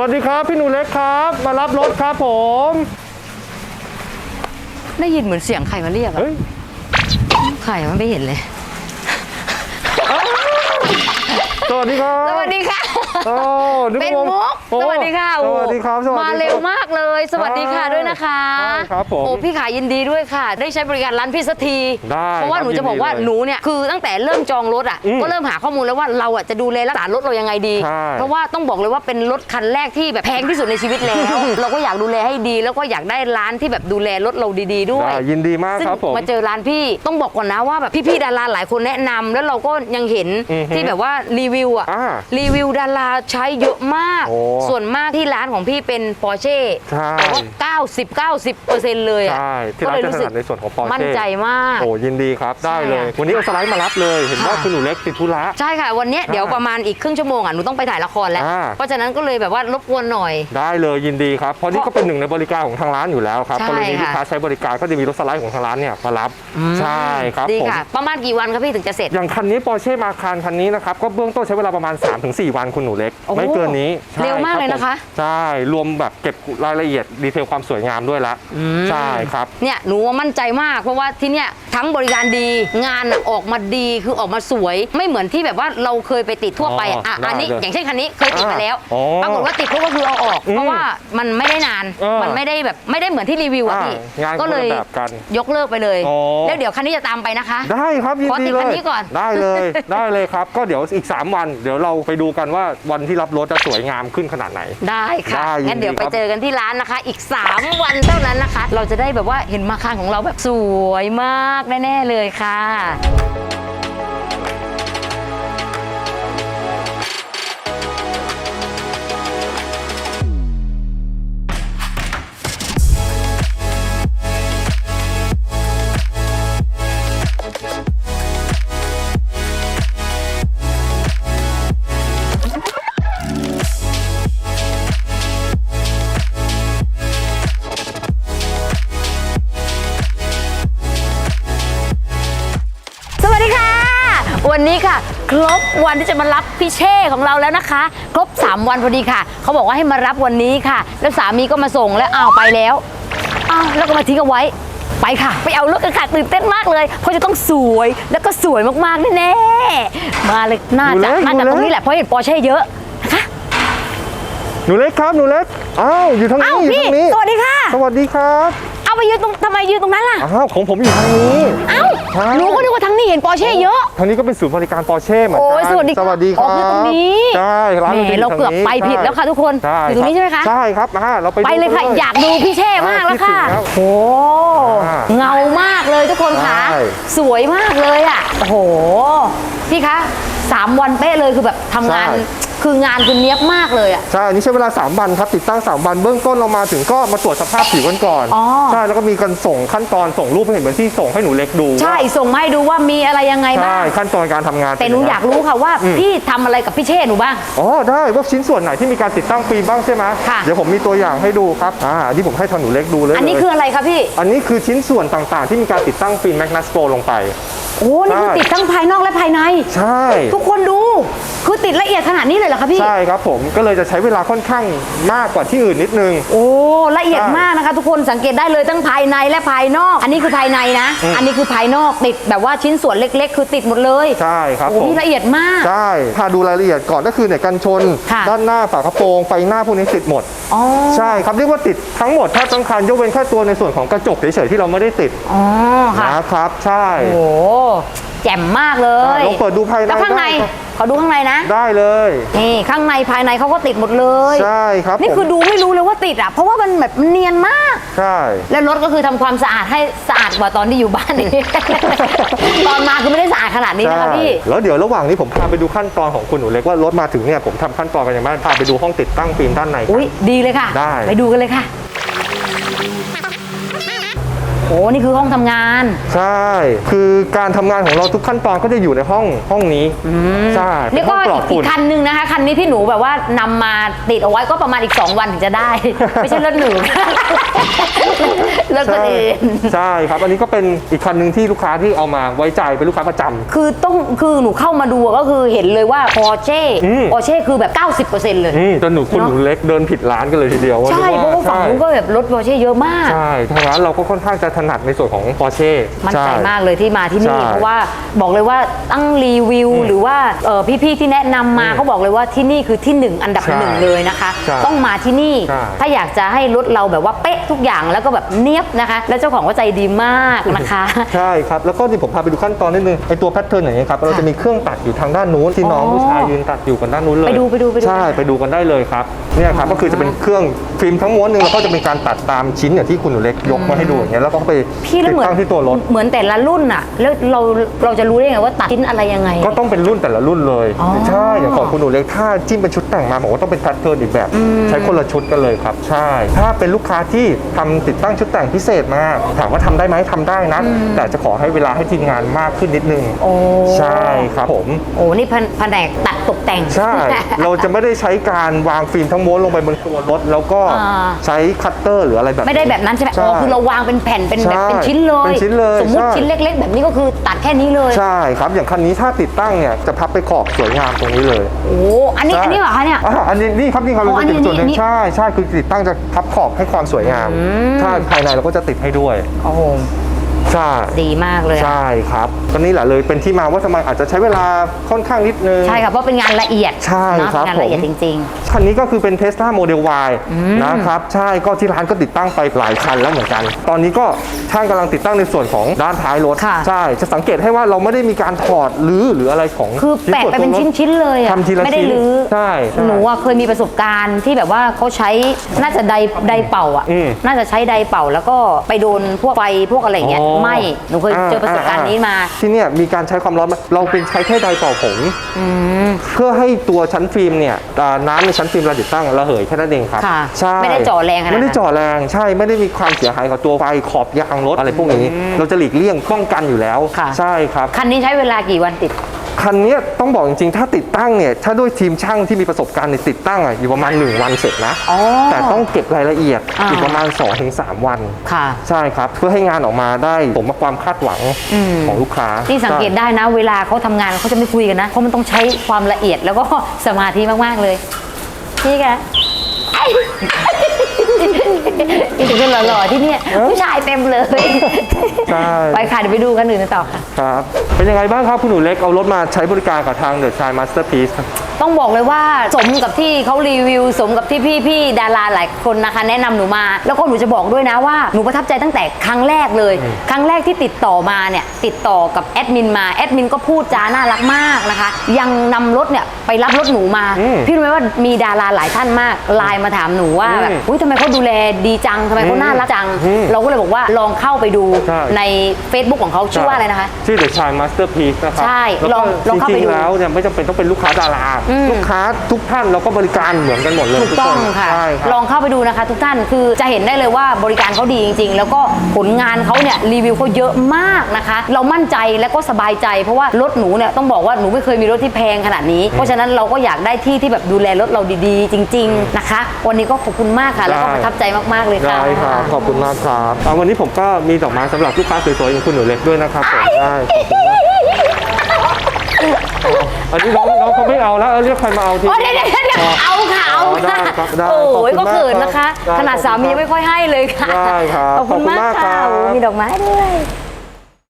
สวัสดีครับพี่หนูเล็กครับ มารับรถครับผม ได้ยินเหมือนเสียงใครมาเรียกอะเฮ้ยใครมันไม่เห็นเลย สวัสดีครับ สวัสดีค่ะโอ้นึเป็นว่ามุกโอ้สวัสดีค่ะสวัสดีครับสวัสดีมาคบเร็วมากเลย สวัสดีค่ะใช่ด้วยนะคะใช่ครับผมโอ้พี่ขายยินดีด้วยค่ะ ได้ใช้บริการร้านพี่สักทีได้เพราะว่าครับหนูจะบอกว่ายินดีเลยหนูเนี่ยคือตั้งแต่เริ่มจองรถอะอืมก็เริ่มหาข้อมูลแล้วว่าเราอะจะดูแลรักษารถเรายังไงดี ใช่เพราะว่าต้องบอกเลยว่าเป็นรถคันแรกที่แบบแพงที่สุดในชีวิตแล้ว เราก็อยากดูแลให้ดี แล้วก็อยากได้ร้านที่แบบดูแลรถเราดีๆ ด้วยได้ยินดีมากซึ่งครับผมมาเจอร้านพี่ต้องบอกก่อนนะว่าแบบพี่ๆดาราหลายคนแนะนำแล้วเราก็ยังเห็นอือฮึที่แบบว่ารีวิวอะอ่ารีวิวดาราใช้เยอะมาก โอ้ส่วนมากที่ร้านของพี่เป็นปอร์เช่ใช่ แต่ว่า90 90เปอร์เซ็นต์เลยอะใช่ ที่ก็ร้านเลยจะรู้ถสึกนัดในส่วนของปอร์เช่มั่นใจมาก โอ้ยินดีครับได้เลย ใช่อะวันนี้เอาสไลด์มารับเลย เห็นว่าค่ะ คุณหนูเล็กติดธุระ ใช่ค่ะ วันเนี้ยเดี๋ยวอ่าประมาณอีกครึ่งชั่วโมงอะหนูต้องไปถ่ายละครแล้ว อ่า เพราะฉะนั้นก็เลยแบบว่ารบกวนหน่อย ได้เลยยินดีครับ เพราะนี่ก็เป็นหนึ่งในบริการของทางร้านอยู่แล้วครับใช่กรณีลูกค่ะ ค้าใช้บริการก็จะมีรถสไลด์ของทางร้านเนี่ยมารับ ใช่ครับดีผม ค่ะ ประมาณกี่วันครับพี่ถึงจะเสร็จ อย่างคันนี้ปอร์เช่มาคารคันนี้นะครับ ก็เบื้องต้นใช้เวลาประมาณ 3-4 วันคุณหนูเล็ก โอ้โหไม่เกินนี้ใช่เร็วมากรับเลยนะคะผมใช่รวมแบบเก็บรายละเอียดดีเทลความสวยงามด้วยละอืมใช่ครับ เนี่ยหนูว่ามั่นใจมาก เพราะว่าที่เนี่ยทั้งบริการดีงานอะออกมาดีคือออกมาสวย ไม่เหมือนที่แบบว่าเราเคยไปติดทั่วไปอะอ๋ออะได้อันนี้เลยอย่างเช่นคันนี้เคยติดมาแล้วอ๋อปรากฏว่าติดปุ๊บก็คือเอาออก อืมเพราะว่ามันไม่ได้นานเออมันไม่ได้แบบไม่ได้เหมือนที่รีวิวอะอ่าพี่งานก็เลยคนละแบบกันยกเลิกไปเลย อ๋อ แล้วเดี๋ยวคันนี้จะตามไปนะคะ ได้ครับยินขอดีติดเลคันยนี้ก่อน ได้เลย ได้เลยครับ ก็เดี๋ยวอีก 3 วัน เดี๋ยวเราไปดูกันว่าวันที่รับรถจะสวยงามขึ้นขนาดไหน ได้ค่ะ ได้ยินดีงั้นเดี๋ยวไปครับ เจอกันที่ร้านนะคะ อีก 3 วันเท่านั้นนะคะ เราจะได้แบบว่าเห็นมาคารของเราแบบสวยมากแน่ๆเลยค่ะ นนี้ค่ะ ครบวันที่จะมารับพี่เช่ของเราแล้วนะคะ ครบ 3 วันพอดีค่ะ เขาบอกว่าให้มารับวันนี้ค่ะ แล้วสามีก็มาส่งแล้วอ้าวไปแล้วอ้าวแล้วก็มาทิ้งเอาไว้ไปค่ะ ไปเอารถกันค่ะตื่นเต้นมากเลย เพราะจะต้องสวยแล้วก็สวยมากๆแน่ๆมาเลยน่าจะดูเลยน่าจะดูเลยตรงนี้แหละเพราะเห็นปอร์เช่เยอะนะคะหนูเล็กครับหนูเล็กอ้าวอยู่ทางอ้านี้วอยู่พี่ทางนี้สวัสดีค่ะ สวัสดีครับเอา ไปยืนตรงทำไมยืนตรงนั้นล่ะ อ้าวของผมอยู่ทางนี้ เอ้าฮะหนูก็นึกว่าทั้งนี้เห็นปอร์เช่เยอะ ทางนี้ก็เป็นศูนย์บริการปอร์เช่เหมือนโอ้กัยสวัสดีสวัสดีคอ๋รัอบคือตรงนี้ ใช่ร้านแหมจะอยู่เราเกือบทงนี้ไปผิดแล้วค่ะทุกคนใช่อยู่ตรงนี้ใช่ไหมคะ ใช่ครับมาเราไปไปเลยค่ะดูอยากดูพี่เช่มากแล้วค่ะ อ่าคิดถึงแล้ว โอ้อ่าเงามากเลยทุกคนค่ะ ใช่ สวยมากเลยอะ โอ้โห พี่คะสามวันเป๊ะเลยคือแบบทำงาน ใช่ คืองานคือเนี้ยบมากเลยอะ ใช่อันนี้ใช้เวลา 3 วันครับติดตั้ง 3 วันเบื้องต้นเรามาถึงก็มาตรวจสภาพผิวกันก่อนอ๋อ ใช่แล้วก็มีการส่งขั้นตอนส่งรูปให้เห็นเหมือนที่ส่งให้หนูเล็กดูใช่ส่งมาให้ดูว่ามีอะไรยังไงบ้าใช่งขั้นตอนการทำงานแต่หนูเป็งไง อยากรู้ค่ะว่าอืม พี่ทำอะไรกับพี่เช่หนูบ้าง อ๋อได้ว่าชิ้นส่วนไหนที่มีการติดตั้งฟิล์มบ้างใช่ไหมค่ะ เดี๋ยวผมมีตัวอย่างให้ดูครับอ่าอันนี้ผมให้ทางหนูเล็กดูเลยอันนี้คืออะไรคะพี่อันนี้คือชิ้นส่วนต่างๆ ที่มีการติดตั้งฟิล์มแมกนัสโปลงไป โอ้นี่คือใช่ ติดทั้งภายนอกและภายในใช่ ทุกคนดูคือติดละเอียดขนาดนี้เลยเหรอคะพี่ ใช่ครับผมก็เลยจะใช้เวลาค่อนข้างมากกว่าที่อื่นนิดนึง โอ้ละเอียดใช่มากนะคะ ทุกคนสังเกตได้เลยทั้งภายในและภายนอก อันนี้คือภายในนะ อืม อันนี้คือภายนอกติดแบบว่าชิ้นส่วนเล็ก ๆ คือติดหมดเลยใช่ครับโอ้ผม พี่ละเอียดมาก ใช่ถ้าดูรายละเอียดก่อนก็คือเนี่ยกันชน ค่ะ ด้านหน้าฝากระโปรงไฟหน้าพวกนี้ติดหมด อ๋อใช่ครับเรียกว่าติดทั้งหมดถ้าทั้งคันยกเว้นแค่ตัวในส่วนของกระจกเฉยๆที่เราไม่ได้ติดอ๋อค่ะนะครับ ใช่ โอ้โหแจ่มมากเลยลองเปิดดูภายในแล้วข้างในได้ครับขอดูข้างในนะ ได้เลยนี่ข้างในภายในเขาก็ติดหมดเลยใช่ครับนี่ผมคือดูไม่รู้เลยว่าติดอะเพราะว่ามันแบบมันเนียนมาก ใช่ แล้วรถก็คือทำความสะอาดให้สะอาดกว่าตอนที่อยู่บ้านนี่ตอนมาคือไม่ได้สะอาดขนาดนี้นะคะพี่แล้วเดี๋ยวระหว่างนี้ผมพาไปดูขั้นตอนของคุณหนูเล็กว่ารถมาถึงเนี่ยผมทำขั้นตอนกันอย่างไรพาไปดูห้องติดตั้งฟิล์มด้านในกันอุ้ยดีเลยค่ะ ได้ไปดูกันเลยค่ะ โอ้นี่คือห้องทำงาน ใช่ คือการทำงานของเราทุกขั้นตอนก็จะอยู่ในห้องห้องนี้ใช่เป็นี่นก็ห้องปลอดอีฝุ่กนคันหนึงนะคะ คันนี้ที่หนูแบบว่านำมาติดเอาไว้ก็ประมาณอีก 2 วันถึงจะได้ ไม่ใช่รถหนู รถคนอื่น ใช่ครับอันนี้ก็เป็นอีกคันหนึ่งที่ลูกค้าที่เอามาไว้ใจเป็นลูกค้าประจำ คือต้องคือหนูเข้ามาดูก็คือเห็นเลยว่าพอเช่อืม พอเช่คือแบบ 90%เลย นี่จนหนูคุณเนอะหนูเล็กเดินผิดร้านกันเลยทีเดียวใช่นึกเพราะว่าฝั่งนู้นก็แบบรถพอเช่เยอะมาก ใช่ทางร้านเราก็ค่อนข้างจะถนัดในส่วนของ Porsche มั่นใจช่มากเลยที่มาที่นี่ ใช่เพราะว่าบอกเลยว่าตั้งรีวิว หรือว่าเอ่อพี่ๆที่แนะนำมาอืมเขาบอกเลยว่าที่นี่คือที่หนึ่งอันดับใช่หนึ่งเลยนะคะ ใช่ต้องมาที่นี่ ใช่ถ้าอยากจะให้รถเราแบบว่าเป๊ะทุกอย่างแล้วก็แบบเนียบนะคะ แล้วเจ้าของก็ใจดีมากนะคะ ใช่ครับ แล้วก็ที่ผมพาไปดูขั้นตอนนิดนึงไอตัวแพทเทิร์นอย่างนี้ยครับเราจะมีเครื่องตัดอยู่ทางด้านนู้นที่น้องอ๋อผู้ชายยืนตัดอยู่กันด้านนู้นเลยไปดูไปดูไปดู ใช่ไปดูกันได้เลยครับเนี่ยครับก็คือจะเป็นเครื่องฟิล์มทั้งม้วนหนึ่งแล้วก็จะเป็นการตัดตามชิ้นอย่างที่คุณหนูเล็กยกมาให้ดูอย่างเงี้ยแล้วก็ไปพี่แล้วติดเหมือนตั้งที่ตัวรถ เหมือนแต่ละรุ่นอะแล้วเราเราจะรู้ได้ไงว่าตัดชิ้นอะไรยังไง ก็ต้องเป็นรุ่นแต่ละรุ่นเลย อ๋อใช่อย่างของคุณหนูเล็กถ้าจิ้มเป็นชุดแต่งมาผมว่าต้องเป็นแพทเทิร์นอีกแบบใช้คนละชุดกันเลยครับ ใช่ ถ้าเป็นลูกค้าที่ทำติดตั้งชุดแต่งพิเศษมาถามว่าทำได้ไหมทำได้นะ แต่จะขอให้เวลาให้ทีมงานมากขึ้นนิดนึงโอ้ใช่ครับผม โอ้นี่แผนแผนกตัดตกแต่ง ใช่ เราจะไม่ได้ใช้การวางฟิล์มทั้งม้วนลงไปบนตัวรถ แล้วก็อ่า ใช้คัตเตอร์หรืออะไรแบบไม่ได้แบบนั้นใช่ไหมใช่อ๋อคือเราวางเป็นแผ่นเป็นแบบใช่เป็นชิ้นเลยเป็นชิ้นเลยสมมุติใช่ชิ้นเล็ก ๆ แบบนี้ก็คือตัดแค่นี้เลยใช่ครับอย่างคันนี้ถ้าติดตั้งเนี่ยจะพับไปขอบสวยงามตรงนี้เลยโอ้อันนี้ใช่อันนี้เหรอคะเนี่ยอ่าอันนี้นี่ครับนี่ครับอ๋อเราจะติดส่วนหนึ่อันงนี้ใช่ใช่คือติดตั้งจะพับขอบให้ความสวยงามถ้าภายในเราก็จะติดให้ด้วยโอ้โห ใช่ดีมากเลยอะใช่ครับก็นี่แหละเลยเป็นที่มาว่าทำไมอาจจะใช้เวลาค่อนข้างนิดนึงใช่ค่ะเพราะเป็นงานละเอียดใช่เนอะครับงานละเอียดผมจริงคันนี้ก็คือเป็น Tesla Model Y นะครับใช่ก็ที่ร้านก็ติดตั้งไปหลายคันแล้วเหมือนกัน ตอนนี้ก็ช่างกำลังติดตั้งในส่วนของด้านท้ายรถค่ะใช่จะสังเกตให้ว่าเราไม่ได้มีการถอดหรือหรืออะไรของๆคือแปะไปเป็นส่วตัวรถชิ้นๆเลยอะทำทีละไม่ได้ชิ้นรื้อใช่ใช่หนูอะเคยมีประสบการณ์ที่แบบว่าเขาใช้น่าจะไดไดเป่าอะอืมน่าจะใช้ไดเป่าแล้วก็ไปโดนพวกไฟพวกอะไรอย่างเงี้ยอ๋อไหมหนูเคยเจอประสบการณ์นี้มา ที่เนี่ยมีการใช้ความร้อนมาเราเป็นใช้แค่ไดร์เป่าผมเพื่อให้ตัวชั้นฟิล์มเนี่ยอ่าน้ำในชั้นฟิล์มเราติดตั้งระเหยแค่นั้นเองครับค่ะใช่ไม่ได้จ่อแรงขนาดนั้นไม่ได้จ่อแรงใช่ไม่ได้มีความเสียหายกับตัวไฟขอบยางรถอะไรพวกนี้ เราจะหลีกเลี่ยงป้องกันอยู่แล้วค่ะใช่ครับคันนี้ใช้เวลากี่วันติด คันเนี้ยต้องบอกจริงๆ ถ้าติดตั้งเนี่ย ถ้าด้วยทีมช่างที่มีประสบการณ์ในติดตั้งอะอยู่ประมาณ 1 วันเสร็จนะอ๋อแต่ต้องเก็บรายละเอียดอ่าอีกประมาณ2-3วัน ค่ะ ใช่ครับ เพื่อให้งานออกมาได้สมกับความคาดหวังของลูกค้า ที่สังเกตได้นะ เวลาเขาทำงานเขาจะไม่คุยกันนะ เพราะมันต้องใช้ความละเอียดแล้วก็สมาธิมากๆเลย นี่แก นี่ถึงจะหล่อๆที่เนี่ยผู้ชายเต็มเลยใช่ ไปค่ะเดี๋ยวไปดูกันอื่นกันต่อค่ะ ครับ เป็นยังไงบ้างครับคุณหนูเล็กเอารถมาใช้บริการกับทางเดอะชายมาสเตอร์พีซ ต้องบอกเลยว่าสมกับที่เขารีวิว สมกับที่พี่ๆดาราหลายคนนะคะ แนะนำหนูมา แล้วก็หนูจะบอกด้วยนะว่าหนูประทับใจตั้งแต่ครั้งแรกเลย ครั้งแรกที่ติดต่อมาเนี่ยติดต่อกับแอดมินมาแอดมินก็พูดจาน่ารักมากนะคะ ยังนำรถเนี่ยไปรับรถหนูมา อืม พี่รู้ไหมว่ามีดาราหลายท่านมากไลน์มาถามหนูว่าอืมแบบอุ้ยทำไมเขาดูแลดีจังทำไมเขาน่ารักจังอืมเราก็เลยบอกว่าลองเข้าไปดูใช่ใน Facebook ของเขาชื่อว่าอะไรนะคะ ชื่อเดอะชายมาสเตอร์พีซนะครับใช่แล้วลองลก็องเข้าจไปริงดูๆแล้วเนี่ยไม่จำเป็นต้องเป็นลูกค้าดาราอืมลูกค้าทุกท่านเราก็บริการเหมือนกันหมดเลยถูกต้องทุนค่ะใช่ครับลองเข้าไปดูนะคะ ทุกท่านคือจะเห็นได้เลยว่าบริการเขาดีจริง ๆ แล้วก็ผลงานเขาเนี่ยรีวิวเขาเยอะมากนะคะ เรามั่นใจและก็สบายใจ เพราะว่ารถหนูเนี่ยต้องบอกว่าหนูไม่เคยมีรถที่แพงขนาดนี้ เพราะฉะนั้นเราก็อยากได้ที่ที่แบบดูแลรถเราดีๆ จริง ๆ นะคะวันนี้ก็ขอบคุณมากค่ะ แล้วก็ได้ประทับใจมากๆเลยค่ะ ได้ครับขอบคุณมากครับเอาวันนี้ผมก็มีดอกไม้สำหรับลูกค้าสวยๆอย่างคุณหนูเล็กด้วยนะครับผมได้ขอบคุณมากอันนี้น้องน้องเขาไม่เอาแล้วเอาเรียกใครมาเอาทีโอ้เดี๋ยวเดี๋ยวเดี๋ยวเอาค่ะเอาอ๋อได้ค่ะครับได้โอ้ยขอบคุณก็เขินมากนะคะครับขนาดได้สามีขอบคุณยังไม่ค่อยให้เลยค่ะได้ครับขอบคุณขอบคุณมากมากค่ะครับโอ้มีดอกไม้ด้วย